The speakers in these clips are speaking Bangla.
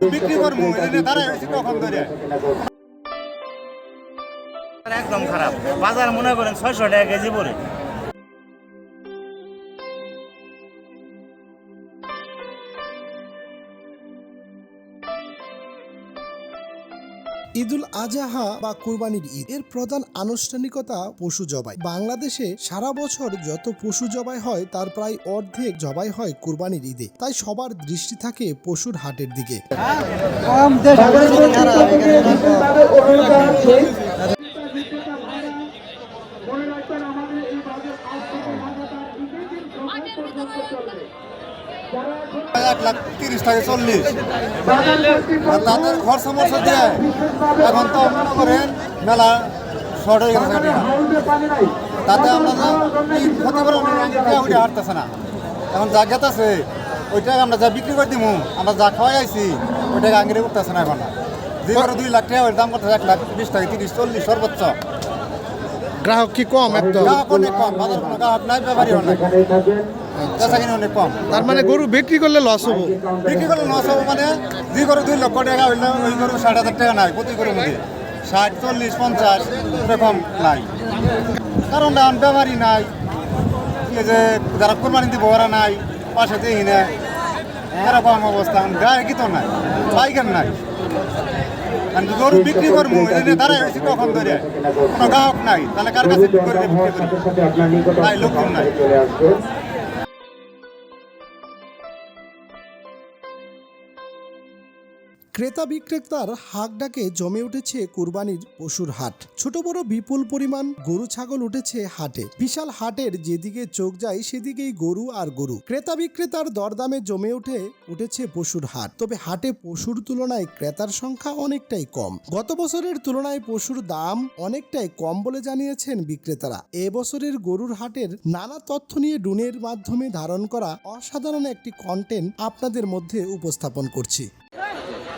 বিক্রি করব দাঁড়ায় তখন ধরে। একদম খারাপ। বাজার মনে করেন ছয়শো টাকা কেজি পড়ে। ঈদুল আজহা বা কুরবানির ঈদ। এর প্রধান আনুষ্ঠানিকতা পশু জবাই। বাংলাদেশে সারা বছর যত পশু জবাই হয়, তার প্রায় অর্ধেক জবাই হয় কুরবানির ঈদে। তাই সবার দৃষ্টি থাকে পশুর হাটের দিকে। এক লাখ তিরিশ থেকে চল্লিশ। তাদের খরচ মরচ দিয়ে এখন তো মনে করেন মেলা শর্ট হয়ে গেছে তাতে আমরা যে কি ক্ষতি হারতেছে না। এখন যা গেতেছে ওইটাকে আমরা যা বিক্রি করে দিব আমরা যা খাওয়াই আইছি ওইটাকে আঙ্গিরে করতেছে না এখন। যে করে দুই লাখ টাকা দাম করতেছে এক লাখ বিশ থেকে তিরিশ চল্লিশ সর্বোচ্চ। গ্রাহক কি কম একদম গ্রাহক অনেক কম বাজার কোনো গ্রাহক নাই ব্যাপারই অনেক বেচা কিনে অনেক কম। তার মানে গরু বিক্রি করলে লস হব। বিক্রি করলে লস হবে মানে যে করে দুই লক্ষ টাকা হইলে ওই করে ষাট হাজার টাকা নাই প্রতি করে মধ্যে। ষাট চল্লিশ পঞ্চাশ এরকম নাই। কারণ এখন ব্যাপারই নাই। এই যে যারা কোরবানি দিব ওরা নাই পাশে দেখি না এরকম অবস্থা গায়ে তো নাই পাইকার নাই। আর গরু বিক্রি করব এনে দাঁড়ায় হয়েছি কখন ধরে। কোনো গ্রাহক নাই তাহলে কার কাছে বিক্রি করে বিক্রি করি? নাই লোকজন নাই। ক্রেতা বিক্রেতার হাক ডাকে জমে উঠেছে কুরবানির পশুর হাট। ছোট বড় বিপুল পরিমাণ গরু ছাগল উঠেছে হাটে। বিশাল হাটের যেদিকে চোখ যায়, সেদিকেই গরু আর গরু। ক্রেতা বিক্রেতার দরদামে জমে উঠে, উঠেছে পশুর হাট। তবে হাটে পশুর তুলনায় ক্রেতার সংখ্যা অনেকটাই কম। গত বছরের তুলনায় পশুর দাম অনেকটাই কম বলে জানিয়েছেন বিক্রেতারা। এবছরের গরুর হাটের নানা তথ্য নিয়ে ডুনের মাধ্যমে ধারণ করা অসাধারণ একটি কন্টেন্ট আপনাদের মধ্যে উপস্থাপন করছি।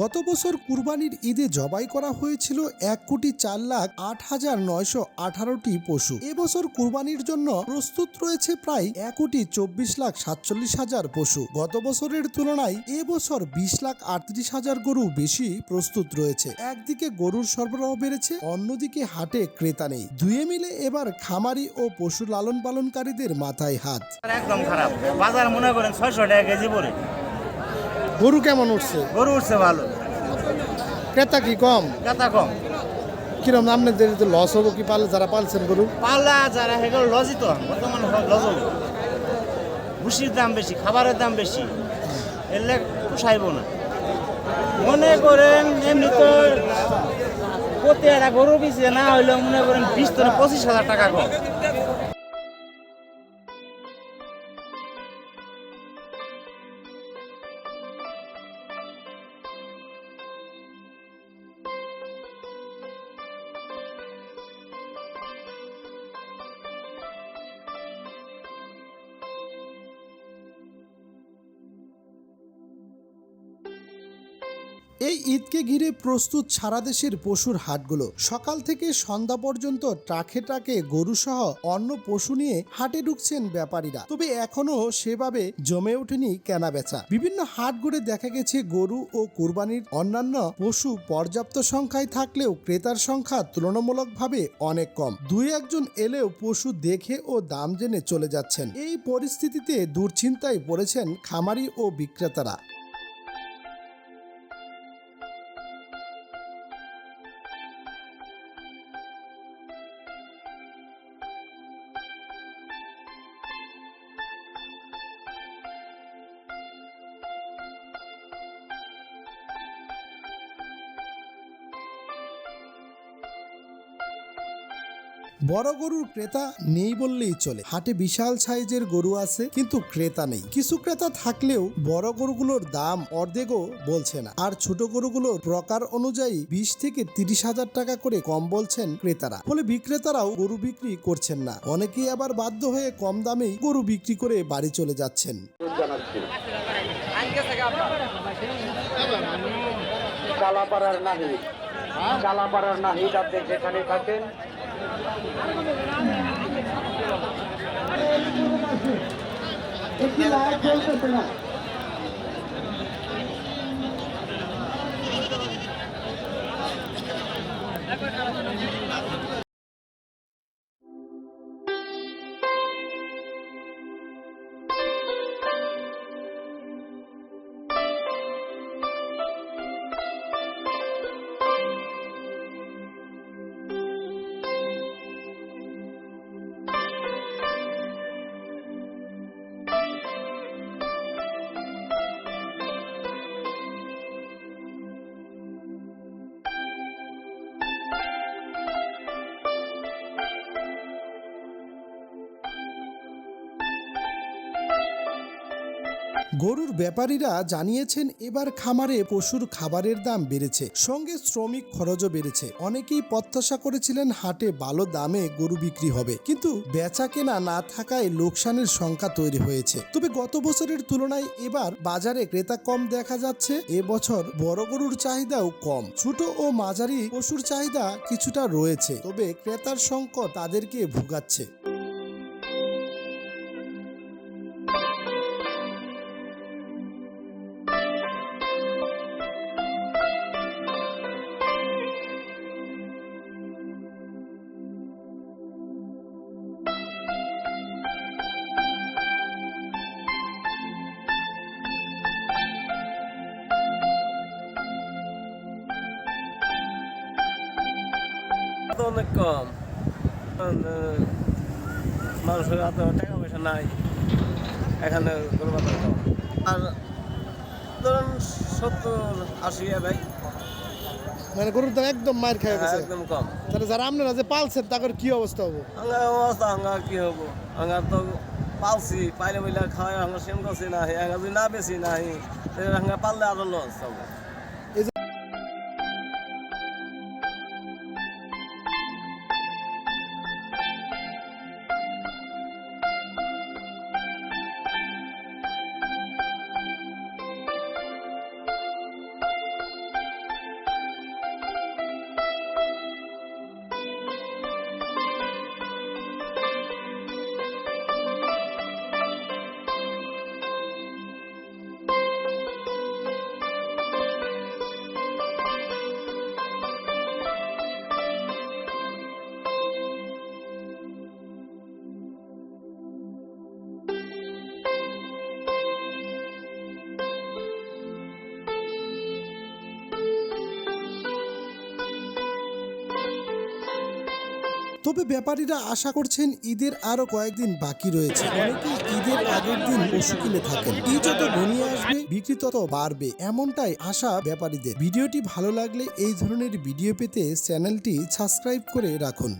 গত বছর কুরবানির ঈদে জবাই করা হয়েছিল এক কোটি চার লাখ আট হাজার নয়শো আঠারোটি পশু। এবছর কুরবানির জন্য প্রস্তুত রয়েছে প্রায় এক কোটি চব্বিশ লাখ সাতচল্লিশ হাজার পশু। গত বছরের তুলনায় এবছর বিশ লাখ আটত্রিশ হাজার গরু বেশি প্রস্তুত রয়েছে। একদিকে গরুর সরবরাহ বেড়েছে, অন্যদিকে হাটে ক্রেতা নেই। দুয়ে মিলে এবার খামারি ও পশু লালন পালনকারীদের মাথায় হাত। একদম খারাপ। বাজার মনে করেন ছয়শো টাকা কেজি পড়ে গরু কেমন উঠছে? গরু উঠছে ভালো। ক্রেতা কি কম? কথা কম। কিরম আপনাদের যে লস হব কি? পালে যারা পালছেন গরু? পাল্লা যারা হেগুলো লজই তো বর্তমানে লজ হলো ভুসির দাম বেশি খাবারের দাম বেশি। এলে পোষাইব না। মনে করেন এমনি তো প্রতি একটা গরু পিছিয়ে না হইলেও মনে করেন বিশ থেকে পঁচিশ হাজার টাকা কম। এই ঈদকে ঘিরে প্রস্তুত সারা দেশের পশুর হাটগুলো। সকাল থেকে সন্ধ্যা পর্যন্ত ট্রাকে ট্রাকে গরু সহ অন্য পশু নিয়ে হাটে ঢুকছেন ব্যাপারীরা। তবে এখনও সেভাবে জমে ওঠেনি কেনা বেচা বিভিন্ন হাট ঘুরে দেখা গেছে গরু ও কুরবানির অন্যান্য পশু পর্যাপ্ত সংখ্যায় থাকলেও ক্রেতার সংখ্যা তুলনামূলকভাবে অনেক কম। দুই একজন এলেও পশু দেখে ও দাম জেনে চলে যাচ্ছেন। এই পরিস্থিতিতে দুশ্চিন্তায় পড়েছেন খামারি ও বিক্রেতারা। বড় গরুর ক্রেতা নেই বললেই চলে। হাটে বিশাল সাইজের গরু আছে, কিন্তু ক্রেতা নেই। কিছু ক্রেতা থাকলেও বড় গরুগুলোর দাম অর্ধেকও বলছে না। আর ছোট গরুগুলোর প্রকার অনুযায়ী বিশ থেকে তিরিশ হাজার টাকা করে কম বলছেন ক্রেতারা। ফলে বিক্রেতারাও গরু বিক্রি করছেন না। অনেকেই আবার বাধ্য হয়ে কম দামেই গরু বিক্রি করে বাড়ি চলে যাচ্ছেন। কালাপাড়ার নাহিদ কালাপাড়ার নাহিদ আপনি যেখানে থাকেন গরুর ব্যাপারীরা জানিয়েছেন, এবার খামারে পশুর খাবারের দাম বেড়েছে, সঙ্গে শ্রমিক খরচও বেড়েছে। অনেকেই প্রত্যাশা করেছিলেন হাটে ভালো দামে গরু বিক্রি হবে, কিন্তু বেচা কেনা না থাকায় লোকসানের সংখ্যা তৈরি হয়েছে। তবে গত বছরের তুলনায় এবার বাজারে ক্রেতা কম দেখা যাচ্ছে এবছর বড় গরুর চাহিদাও কম। ছোট ও মাঝারি পশুর চাহিদা কিছুটা রয়েছে, তবে ক্রেতার সংকট তাদেরকে ভোগাচ্ছে। অনেক কম মানুষের হাতে টাকা পয়সা নাই। এখানে বাজার কম আর ধরুন সত্তর আশি ভাই। মানে গরুর দাম একদম মার খায় একদম কম। তাহলে যারা আপনারা যে পালছেন তাদের কি অবস্থা হবে? আঙ্গার অবস্থা আঙ্গার কি হব? আঙ্গার তো পালছি পাইলে বইলে খাওয়াই আঙ্গার সেম করছি না আঙ্গার যদি না বেশি নাই আঙ্গার পারলে আরও লস হবে। তবে ব্যাপারীরা আশা করছেন ঈদের আরও কয়েকদিন বাকি রয়েছে। অনেকেই ঈদের আগের দিন পশু কিনে থাকেন। ঈদ যত ঘনিয়ে আসবে, বিক্রি তত বাড়বে, এমনটাই আশা ব্যাপারীদের। ভিডিওটি ভালো লাগলে এই ধরনের ভিডিও পেতে চ্যানেলটি সাবস্ক্রাইব করে রাখুন।